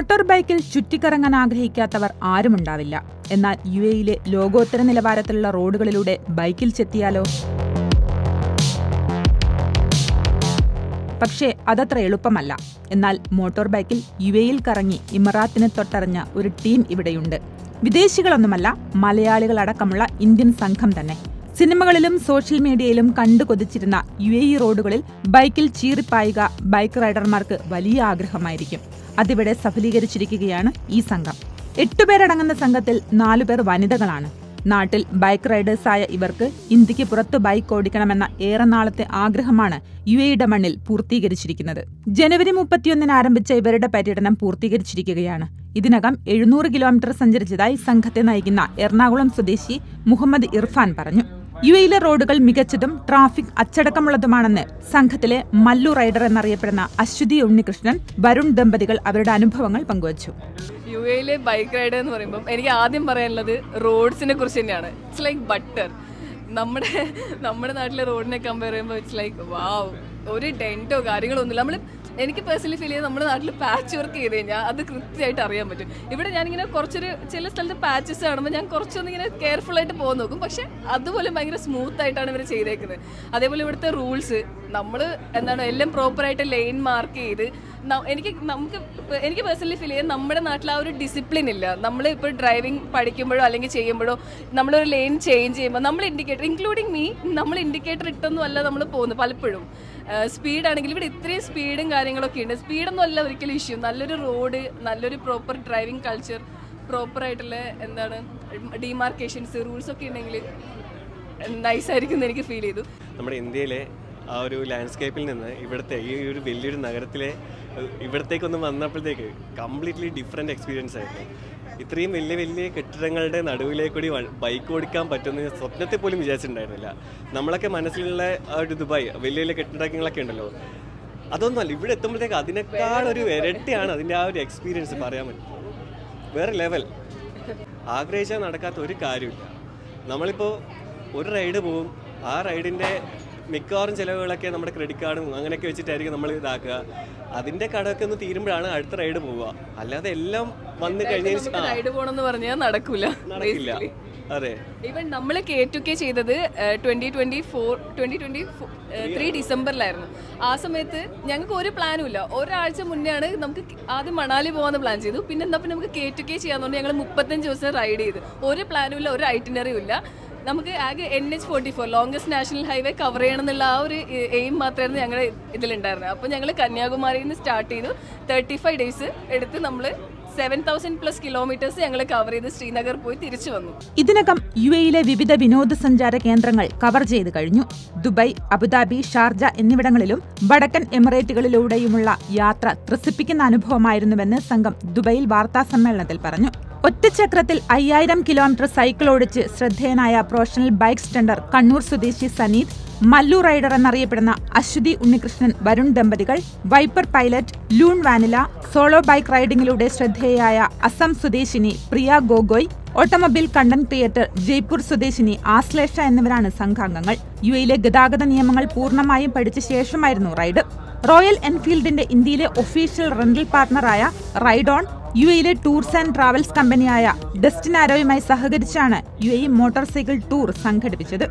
Motor ബൈക്കിൽ ചുറ്റിക്കറങ്ങാൻ ആഗ്രഹിക്കാത്തവർ ആരുമുണ്ടാവില്ല. എന്നാൽ U എയിലെ ലോകോത്തര നിലവാരത്തിലുള്ള റോഡുകളിലൂടെ ബൈക്കിൽ ചെത്തിയാലോ? പക്ഷേ അതത്ര എളുപ്പമല്ല. എന്നാൽ മോട്ടോർ ബൈക്കിൽ യു എയിൽ കറങ്ങി ഇമറാത്തിനെ തൊട്ടറിഞ്ഞ ഒരു ടീം ഇവിടെയുണ്ട്. വിദേശികളൊന്നുമല്ല മലയാളികളടക്കമുള്ള ഇന്ത്യൻ സംഘം തന്നെ. സിനിമകളിലും സോഷ്യൽ മീഡിയയിലും കണ്ടു കൊതിച്ചിരുന്ന യു എ ഇ റോഡുകളിൽ ബൈക്കിൽ ചീറിപ്പായുക ബൈക്ക് റൈഡർമാർക്ക് വലിയ ആഗ്രഹമായിരിക്കും. അതിവിടെ സഫലീകരിച്ചിരിക്കുകയാണ് ഈ സംഘം. എട്ടുപേരടങ്ങുന്ന സംഘത്തിൽ നാലുപേർ വനിതകളാണ്. നാട്ടിൽ ബൈക്ക് റൈഡേഴ്സായ ഇവർക്ക് ഇന്ത്യയ്ക്ക് പുറത്ത് ബൈക്ക് ഓടിക്കണമെന്ന ഏറെ നാളത്തെ ആഗ്രഹമാണ് യു എയുടെ മണ്ണിൽ പൂർത്തീകരിച്ചിരിക്കുന്നത്. ജനുവരി മുപ്പത്തിയൊന്നിന് ആരംഭിച്ച ഇവരുടെ പര്യടനം പൂർത്തീകരിച്ചിരിക്കുകയാണ്. ഇതിനകം എഴുന്നൂറ് കിലോമീറ്റർ സഞ്ചരിച്ചതായി സംഘത്തെ നയിക്കുന്ന എറണാകുളം സ്വദേശി മുഹമ്മദ് ഇർഫാൻ പറഞ്ഞു. യു എയിലെ റോഡുകൾ മികച്ചതും ട്രാഫിക് അച്ചടക്കമുള്ളതുമാണെന്ന് സംഘത്തിലെ മല്ലു റൈഡർ എന്നറിയപ്പെടുന്ന അശ്വതി ഉണ്ണികൃഷ്ണൻ വരുൺ ദമ്പതികൾ അവരുടെ അനുഭവങ്ങൾ പങ്കുവച്ചു. യു എയിലെ ബൈക്ക് റൈഡ് എന്ന് പറയുമ്പോൾ എനിക്ക് ആദ്യം പറയാനുള്ളത് റോഡ്സിനെ കുറിച്ച് തന്നെയാണ്. ഇറ്റ്സ് ലൈക്ക് ബട്ടർ നമ്മുടെ നമ്മുടെ നാട്ടിലെ റോഡിനെ കമ്പയർ ചെയ്യുമ്പോൾ ഇറ്റ്സ് ലൈക്ക് വാവ് ഒരു ഡെന്റോ കാര്യങ്ങളോ ഒന്നുമില്ല. നമ്മൾ എനിക്ക് പേഴ്സണലി ഫീൽ ചെയ്ത് നമ്മുടെ നാട്ടിൽ പാച്ച് വർക്ക് ചെയ്ത് കഴിഞ്ഞാൽ അത് കൃത്യമായിട്ട് അറിയാൻ പറ്റും. ഇവിടെ ഞാനിങ്ങനെ കുറച്ചൊരു ചില സ്ഥലത്ത് പാച്ചസ് കാണുമ്പോൾ ഞാൻ കുറച്ചൊന്ന് ഇങ്ങനെ കെയർഫുൾ ആയിട്ട് പോകാൻ നോക്കും. പക്ഷെ അതുപോലെ ഭയങ്കര സ്മൂത്ത് ആയിട്ടാണ് ഇവർ ചെയ്തേക്കുന്നത്. അതേപോലെ ഇവിടുത്തെ റൂൾസ് നമ്മൾ എന്താണ് എല്ലാം പ്രോപ്പറായിട്ട് ലൈൻ മാർക്ക് ചെയ്ത് എനിക്ക് നമുക്ക് എനിക്ക് പേഴ്സണലി ഫീൽ ചെയ്യാൻ നമ്മുടെ നാട്ടിൽ ആ ഒരു ഡിസിപ്ലിൻ ഇല്ല. നമ്മൾ ഇപ്പോൾ ഡ്രൈവിംഗ് പഠിക്കുമ്പോഴോ അല്ലെങ്കിൽ ചെയ്യുമ്പോഴോ നമ്മളൊരു ലെയിൻ ചേഞ്ച് ചെയ്യുമ്പോൾ നമ്മൾ ഇൻഡിക്കേറ്റർ ഇൻക്ലൂഡിങ് മീ നമ്മൾ ഇൻഡിക്കേറ്റർ ഇട്ടൊന്നും അല്ല നമ്മൾ പോകുന്നത് പലപ്പോഴും. സ്പീഡ് ആണെങ്കിൽ ഇവിടെ ഇത്രയും സ്പീഡും കാര്യങ്ങളൊക്കെ ഉണ്ട്. സ്പീഡൊന്നും അല്ല ഒരിക്കലും ഇഷ്യൂ നല്ലൊരു റോഡ് നല്ലൊരു പ്രോപ്പർ ഡ്രൈവിംഗ് കൾച്ചർ പ്രോപ്പർ ആയിട്ടുള്ള എന്താണ് ഡിമാർക്കേഷൻസ് റൂൾസ് ഒക്കെ ഉണ്ടെങ്കിൽ നൈസായിരിക്കും എന്ന് എനിക്ക് ഫീൽ ചെയ്തു. നമ്മുടെ ഇന്ത്യയിലെ ആ ഒരു ലാൻഡ്സ്കേപ്പിൽ നിന്ന് ഇവിടുത്തെ ഈ ഒരു വലിയൊരു നഗരത്തിലെ ഇവിടത്തേക്കൊന്ന് വന്നപ്പോഴത്തേക്ക് കംപ്ലീറ്റ്ലി ഡിഫറെന്റ് എക്സ്പീരിയൻസ് ആയിരുന്നു. ഇത്രയും വലിയ വലിയ കെട്ടിടങ്ങളുടെ നടുവിലേക്കൂടി ബൈക്ക് ഓടിക്കാൻ പറ്റുമെന്ന് സ്വപ്നത്തിൽ പോലും വിചാരിച്ചിട്ടുണ്ടായിരുന്നില്ല. നമ്മളൊക്കെ മനസ്സിലുള്ള ഒരു ദുബായ് വലിയ വലിയ കെട്ടിടങ്ങളൊക്കെ ഉണ്ടല്ലോ. അതൊന്നുമല്ല ഇവിടെ എത്തുമ്പോഴത്തേക്ക് അതിനേക്കാൾ ഒരു ഇരട്ടിയാണ് അതിന്റെ ആ ഒരു എക്സ്പീരിയൻസ് പറയാൻ പറ്റും. വേറെ ലെവൽ ആഗ്രഹിച്ചാൽ നടക്കാത്ത ഒരു കാര്യമില്ല. നമ്മളിപ്പോൾ ഒരു റൈഡ് പോവും ആ റൈഡിന്റെ മിക്കവാറും ചിലവുകളൊക്കെ നമ്മുടെ ക്രെഡിറ്റ് കാർഡും അങ്ങനെയൊക്കെ വെച്ചിട്ടായിരിക്കും നമ്മൾ ഇതാക്കുക. അതിന്റെ കടമൊക്കെ ഒന്ന് തീരുമ്പോഴാണ് അടുത്ത റൈഡ് പോവുക. അല്ലാതെ എല്ലാം വന്നു കഴിഞ്ഞാൽ റൈഡ് പോകണമെന്ന് പറഞ്ഞാൽ നടക്കൂല നടക്കില്ല. അതെ. ഇവൻ നമ്മൾ കെ ടു കെ ചെയ്തത് twenty twenty four twenty twenty three ഡിസംബറിലായിരുന്നു ആ സമയത്ത് ഞങ്ങൾക്ക് ഒരു പ്ലാനും ഇല്ല. ഒരാഴ്ച മുന്നേ ആണ് നമുക്ക് ആദ്യം മണാലി പോകാന്ന് പ്ലാൻ ചെയ്തു. പിന്നെ എന്താ പിന്നെ നമുക്ക് കെ ടു കെ ചെയ്യാന്നുകൊണ്ട് ഞങ്ങൾ മുപ്പത്തഞ്ച് ദിവസം റൈഡ് ചെയ്ത്. ഒരു പ്ലാനും ഇല്ല ഒരു ഐറ്റിനറിയും ഇല്ല. നമുക്ക് ആകെ N H forty four longest national highway cover ചെയ്യണം എന്നുള്ള ആ ഒരു എയിം മാത്രമായിരുന്നു ഞങ്ങളുടെ ഇതിലുണ്ടായിരുന്നത്. അപ്പോൾ ഞങ്ങൾ കന്യാകുമാരിയിൽ നിന്ന് സ്റ്റാർട്ട് ചെയ്തു. തേർട്ടി ഫൈവ് ഡേയ്സ് എടുത്ത് നമ്മൾ സെവൻ തൗസൻഡ് പ്ലസ് കിലോമീറ്റേഴ്സ് ഞങ്ങൾ കവർ ചെയ്ത് ശ്രീനഗർ പോയി തിരിച്ചു വന്നു. ഇതിനകം യു എയിലെ വിവിധ വിനോദസഞ്ചാര കേന്ദ്രങ്ങൾ കവർ ചെയ്ത് കഴിഞ്ഞു. ദുബായ് അബുദാബി ഷാർജ എന്നിവിടങ്ങളിലും വടക്കൻ എമിറേറ്റുകളിലൂടെയുമുള്ള യാത്ര ത്രസിപ്പിക്കുന്ന അനുഭവമായിരുന്നുവെന്ന് സംഘം ദുബൈയിൽ വാർത്താ സമ്മേളനത്തിൽ പറഞ്ഞു. ഒറ്റച്ചക്രത്തിൽ അയ്യായിരം കിലോമീറ്റർ സൈക്കിൾ ഓടിച്ച് ശ്രദ്ധേയനായ പ്രൊഫഷണൽ ബൈക്ക് സ്റ്റണ്ടർ കണ്ണൂർ സ്വദേശി സനീത് മല്ലു റൈഡർ എന്നറിയപ്പെടുന്ന അശ്വതി ഉണ്ണികൃഷ്ണൻ വരുൺ ദമ്പതികൾ viper pilot loon vanilla solo bike റൈഡിംഗിലൂടെ ശ്രദ്ധേയയായ അസം സ്വദേശിനി Priya Gogoi automobile content creator Jaipur സ്വദേശിനി ആശ്ലേഷ എന്നിവരാണ് സംഘാംഗങ്ങൾ. യു എയിലെ ഗതാഗത നിയമങ്ങൾ പൂർണമായും പഠിച്ച ശേഷമായിരുന്നു റൈഡ് റോയൽ എൻഫീൽഡിന്റെ ഇന്ത്യയിലെ ഒഫീഷ്യൽ റെന്റൽ പാർട്ണറായ റൈഡോൺ യു എയിലെ ടൂർസ് ആൻഡ് ട്രാവൽസ് കമ്പനിയായ ഡെസ്റ്റിനാരോയുമായി സഹകരിച്ചാണ് U A motorcycle tour സംഘടിപ്പിച്ചത്.